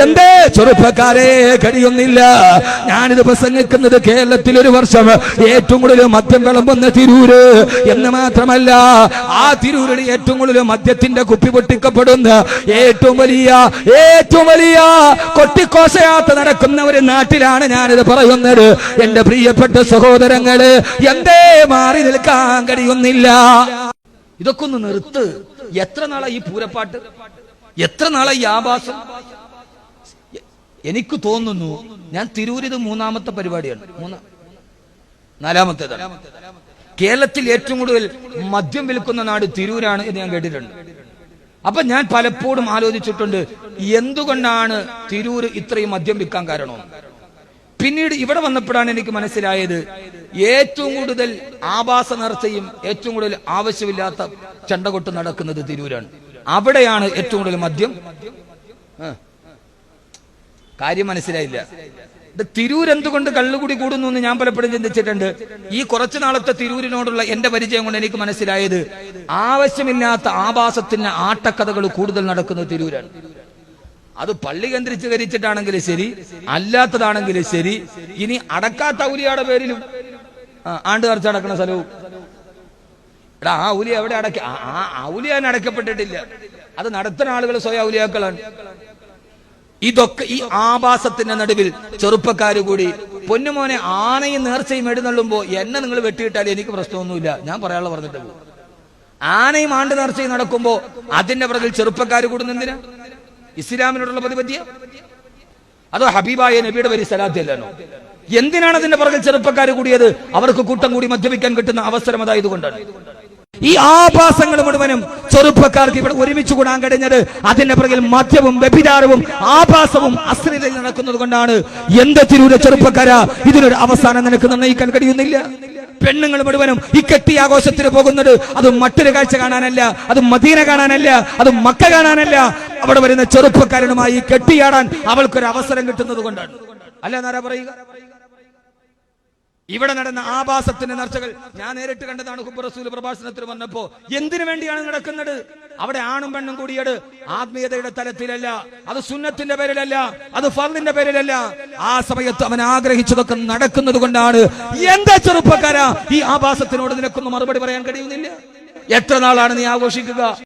എന്തേ ചെറുപ്പക്കാരെ കഴിയുന്നില്ല. ഞാനിത് പ്രസംഗിക്കുന്നത് കേരളത്തിൽ ഒരു വർഷം. ഏറ്റവും കൂടുതൽ മദ്യം വിളമ്പുന്ന തിരൂര് എന്ന് മാത്രമല്ല ആ തിരൂരിൽ ഏറ്റവും കൂടുതൽ മദ്യത്തിന്റെ കുപ്പി പൊട്ടിക്കപ്പെടുന്ന ഏറ്റവും വലിയ ഏറ്റവും വലിയ കൊട്ടിക്കോശയാത്ത നടക്കുന്ന ഒരു നാട്ടിലാണ് ഞാനിത് പറയുന്നത്. എന്റെ പ്രിയപ്പെട്ട സഹോദരങ്ങൾ എന്തേ മാറി നിൽക്കാൻ കഴിയുന്നില്ല. ഇതൊക്കെ ഒന്ന് നിർത്ത്. എത്ര നാളായി ഈ പൂരപ്പാട്ട്? എത്ര നാളായി ആഭാസം? എനിക്ക് തോന്നുന്നു ഞാൻ തിരൂരിത് മൂന്നാമത്തെ പരിപാടിയാണ്. മൂന്നാ നാലാമത്തേതാണ്. കേരളത്തിൽ ഏറ്റവും കൂടുതൽ മദ്യം വിൽക്കുന്ന നാട് തിരൂരാണ് എന്ന് ഞാൻ കേട്ടിട്ടുണ്ട്. അപ്പൊ ഞാൻ പലപ്പോഴും ആലോചിച്ചിട്ടുണ്ട് എന്തുകൊണ്ടാണ് തിരൂർ ഇത്രയും മദ്യം വിൽക്കാൻ കാരണം? പിന്നീട് ഇവിടെ വന്നപ്പോഴാണ് എനിക്ക് മനസ്സിലായത് ഏറ്റവും കൂടുതൽ ആഭാസ നേർച്ചയും ഏറ്റവും കൂടുതൽ ആവശ്യമില്ലാത്ത ചണ്ടകൊട്ട് നടക്കുന്നത് തിരൂരാണ്. അവിടെയാണ് ഏറ്റവും കൂടുതൽ മദ്യം. കാര്യം മനസ്സിലായില്ല. തിരൂർ എന്തുകൊണ്ട് കള്ളുകൂടി കൂടുന്നു എന്ന് ഞാൻ പലപ്പോഴും ചിന്തിച്ചിട്ടുണ്ട്. ഈ കുറച്ചു നാളത്തെ തിരൂരിനോടുള്ള എന്റെ പരിചയം കൊണ്ട് എനിക്ക് മനസ്സിലായത് ആവശ്യമില്ലാത്ത ആഭാസത്തിന് ആട്ടക്കഥകൾ കൂടുതൽ നടക്കുന്നത് തിരൂരാണ്. അത് പള്ളി കേന്ദ്രീകരിച്ചിട്ടാണെങ്കിലും ശരി അല്ലാത്തതാണെങ്കിലും ശരി. ഇനി അടക്കാത്ത ഔലിയുടെ പേരിലും ആണ്ട് കറച്ച് അടക്കണ സ്ഥലവും. എടാ ആ ഔലിയ എവിടെ അടക്ക? ആ ഔലിയാൻ അടക്കപ്പെട്ടിട്ടില്ല അത് നടത്തുന്ന ആളുകൾ സ്വയം ഔലിയാക്കളാണ്. ഇതൊക്കെ ഈ ആഭാസത്തിന്റെ നടുവിൽ ചെറുപ്പക്കാര് കൂടി പൊന്നുമോനെ ആനയും നേർച്ചയും എഴുന്നള്ളുമ്പോ എന്നെ നിങ്ങൾ വെട്ടിയിട്ടാൽ എനിക്ക് പ്രശ്നമൊന്നുമില്ല. ഞാൻ പറയാനുള്ള പറഞ്ഞിട്ട് പോകും. ആനയും ആണ്ട് നേർച്ചയും നടക്കുമ്പോ അതിന്റെ പുറകിൽ ചെറുപ്പക്കാര് കൂടുന്നെന്തിനാ ഇസ്ലാമിനോടുള്ള പ്രതിപദ്യ? അതോ ഹബീബായ നബിയുടെ വരി സലാത്തിയല്ലോ എന്തിനാണ് അതിന്റെ പുറകിൽ ചെറുപ്പക്കാർ കൂടിയത്? അവർക്ക് കൂട്ടം കൂടി മദ്യപിക്കാൻ കിട്ടുന്ന അവസരം അതായതുകൊണ്ടാണ് ഈ ആഭാസങ്ങൾ മുഴുവനും ചെറുപ്പക്കാർക്ക് ഇവിടെ ഒരുമിച്ച് കൂടാൻ കഴിഞ്ഞത് അതിന്റെ പുറകിൽ മദ്യവും വ്യഭിചാരവും ആഭാസവും അശ്ലീലയിൽ നടക്കുന്നത് കൊണ്ടാണ്. എന്ത് ചെറുപ്പക്കാരാ? ഇതിനൊരു അവസാനം നിനക്ക് നിർണയിക്കാൻ കഴിയുന്നില്ല. പെണ്ണുങ്ങൾ മുഴുവനും ഈ കെട്ടി ആഘോഷത്തിന് പോകുന്നത് അത് മറ്റൊരു കാഴ്ച കാണാനല്ല അത് മദീന കാണാനല്ല അത് മക്ക കാണാനല്ല. അവിടെ വരുന്ന ചെറുപ്പക്കാരനുമായി കെട്ടിയാടാൻ അവൾക്കൊരു അവസരം കിട്ടുന്നത് കൊണ്ടാണ്. അല്ല എന്നാരാ പറയുക? ഇവിടെ നടന്ന ആഭാസത്തിന്റെ നേർച്ചകൾ ഞാൻ നേരിട്ട് കണ്ടതാണ് ഹുബ് റസൂൽ പ്രഭാഷണത്തിൽ വന്നപ്പോ. എന്തിനു വേണ്ടിയാണ് നടക്കുന്നത്? അവിടെ ആണും പെണ്ണും കൂടിയത് ആത്മീയതയുടെ തലത്തിലല്ല അത് സുന്നത്തിന്റെ പേരിലല്ല അത് ഫലിന്റെ പേരിലല്ല. ആ സമയത്ത് അവൻ ആഗ്രഹിച്ചതൊക്കെ നടക്കുന്നത് കൊണ്ടാണ്. എന്താ ചെറുപ്പക്കാരാ ഈ ആഭാസത്തിനോട് നിനക്കൊന്നും മറുപടി പറയാൻ കഴിയുന്നില്ല? എത്ര നാളാണ് നീ ആഘോഷിക്കുക?